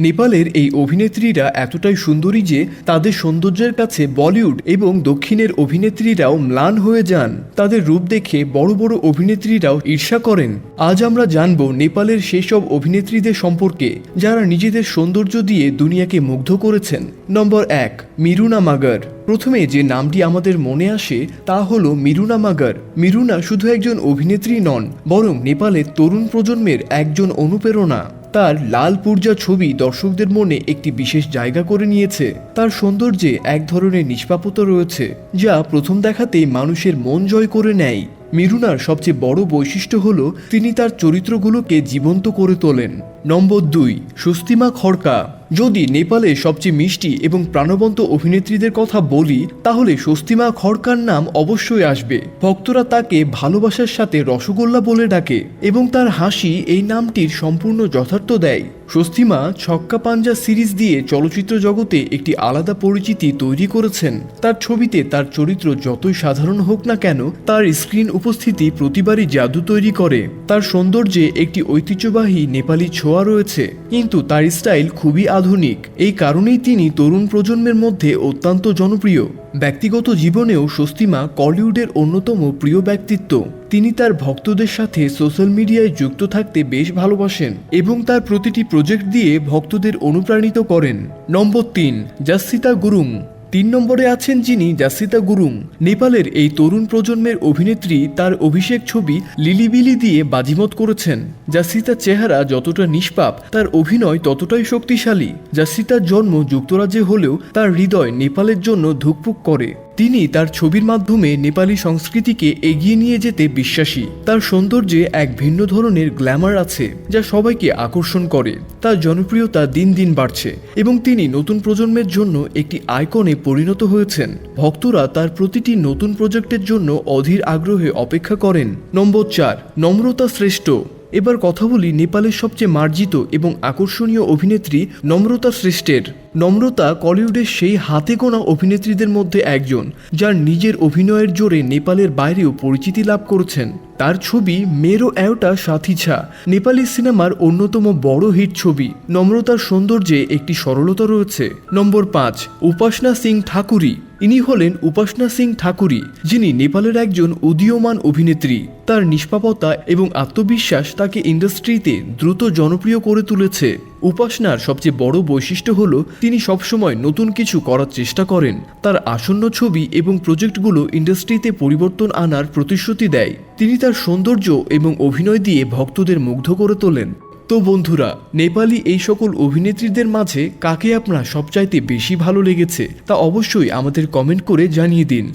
নেপালের এই অভিনেত্রীরা এতটাই সুন্দরী যে তাদের সৌন্দর্যের কাছে বলিউড এবং দক্ষিণের অভিনেত্রীরাও ম্লান হয়ে যান। তাদের রূপ দেখে বড় বড় অভিনেত্রীরাও ঈর্ষা করেন। আজ আমরা জানব নেপালের সেই সব অভিনেত্রীদের সম্পর্কে, যারা নিজেদের সৌন্দর্য দিয়ে দুনিয়াকে মুগ্ধ করেছেন। নম্বর এক, মিরুনা মাগার। প্রথমে যে নামটি আমাদের মনে আসে তা হল মিরুনা মাগার। মিরুনা শুধু একজন অভিনেত্রী নন, বরং নেপালের তরুণ প্রজন্মের একজন অনুপ্রেরণা। তার লাল পূর্জা ছবি দর্শকদের মনে একটি বিশেষ জায়গা করে নিয়েছে। তার সৌন্দর্যে এক ধরনের নিষ্পাপতা রয়েছে, যা প্রথম দেখাতেই মানুষের মন জয় করে নেয়। মিরুনার সবচেয়ে বড় বৈশিষ্ট্য হল, তিনি তার চরিত্রগুলোকে জীবন্ত করে তোলেন। নম্বর দুই স্বস্তিমা খড়কা। যদি নেপালে সবচেয়ে মিষ্টি এবং প্রাণবন্ত অভিনেত্রীদের কথা বলি, তাহলে স্বস্তিমা খড়কার নাম অবশ্যই আসবে। ভক্তরা তাকে ভালোবাসার সাথে রসগোল্লা বলে ডাকে এবং তার হাসি এই নামটির সম্পূর্ণ যথার্থ দেয়। স্বস্তিমা ছক্কা পাঞ্জা সিরিজ দিয়ে চলচ্চিত্র জগতে একটি আলাদা পরিচিতি তৈরি করেছেন। তার ছবিতে তার চরিত্র যতই সাধারণ হোক না কেন, তার স্ক্রিন উপস্থিতি প্রতিবারই জাদু তৈরি করে। তার সৌন্দর্যে একটি ঐতিহ্যবাহী নেপালি ছোঁয়া রয়েছে, কিন্তু তার স্টাইল খুবই আধুনিক। এই কারণেই তিনি তরুণ প্রজন্মের মধ্যে অত্যন্ত জনপ্রিয়। ব্যক্তিগত জীবনেও স্বস্তিমা কলিউডের অন্যতম প্রিয় ব্যক্তিত্ব। তিনি তার ভক্তদের সাথে সোশ্যাল মিডিয়ায় যুক্ত থাকতে বেশ ভালোবাসেন এবং তার প্রতিটি প্রজেক্ট দিয়ে ভক্তদের অনুপ্রাণিত করেন। নম্বর তিন, জাসিতা গুরুং। তিন নম্বরে আছেন যিনি জাসিতা গুরুং। নেপালের এই তরুণ প্রজন্মের অভিনেত্রী তার অভিষেক ছবি লিলিবিলি দিয়ে বাজিমত করেছেন। জাসিতার চেহারা যতটা নিষ্পাপ, তার অভিনয় ততটাই শক্তিশালী। জাসিতার জন্ম যুক্তরাজ্যে হলেও তার হৃদয় নেপালের জন্য ধুকপুক করে। তিনি তার ছবির মাধ্যমে নেপালি সংস্কৃতিকে এগিয়ে নিয়ে যেতে বিশ্বাসী। তার সৌন্দর্যে এক ভিন্ন ধরনের গ্ল্যামার আছে, যা সবাইকে আকর্ষণ করে। তার জনপ্রিয়তা দিন দিন বাড়ছে এবং তিনি নতুন প্রজন্মের জন্য একটি আইকনে পরিণত হয়েছেন। ভক্তরা তার প্রতিটি নতুন প্রজেক্টের জন্য অধীর আগ্রহে অপেক্ষা করেন। নম্বর চার, নম্রতা শ্রেষ্ঠ। এবার কথা বলি নেপালের সবচেয়ে মার্জিত এবং আকর্ষণীয় অভিনেত্রী নম্রতা শ্রেষ্ঠের। নম্রতা কলিউডের সেই হাতে গোনা অভিনেত্রীদের মধ্যে একজন, যার নিজের অভিনয়ের জোরে নেপালের বাইরেও পরিচিতি লাভ করেছেন। তার ছবি মেরো এওটা সাথীছা নেপালি সিনেমার অন্যতম বড় হিট ছবি। নম্রতার সৌন্দর্যে একটি সরলতা রয়েছে। নম্বর পাঁচ, উপাসনা সিং ঠাকুরি। ইনি হলেন উপাসনা সিং ঠাকুরি, যিনি নেপালের একজন উদীয়মান অভিনেত্রী। তার নিষ্পাপতা এবং আত্মবিশ্বাস তাকে ইন্ডাস্ট্রিতে দ্রুত জনপ্রিয় করে তুলেছে। উপাসনার সবচেয়ে বড় বৈশিষ্ট্য হল, তিনি সবসময় নতুন কিছু করার চেষ্টা করেন। তার আসন্ন ছবি এবং প্রজেক্টগুলো ইন্ডাস্ট্রিতে পরিবর্তন আনার প্রতিশ্রুতি দেয়। তিনি তার সৌন্দর্য এবং অভিনয় দিয়ে ভক্তদের মুগ্ধ করে তোলেন। তো বন্ধুরা, নেপালি এই সকল অভিনেত্রীদের মাঝে কাকে আপনার সবচাইতে বেশি ভালো লেগেছে তা অবশ্যই আমাদের কমেন্ট করে জানিয়ে দিন।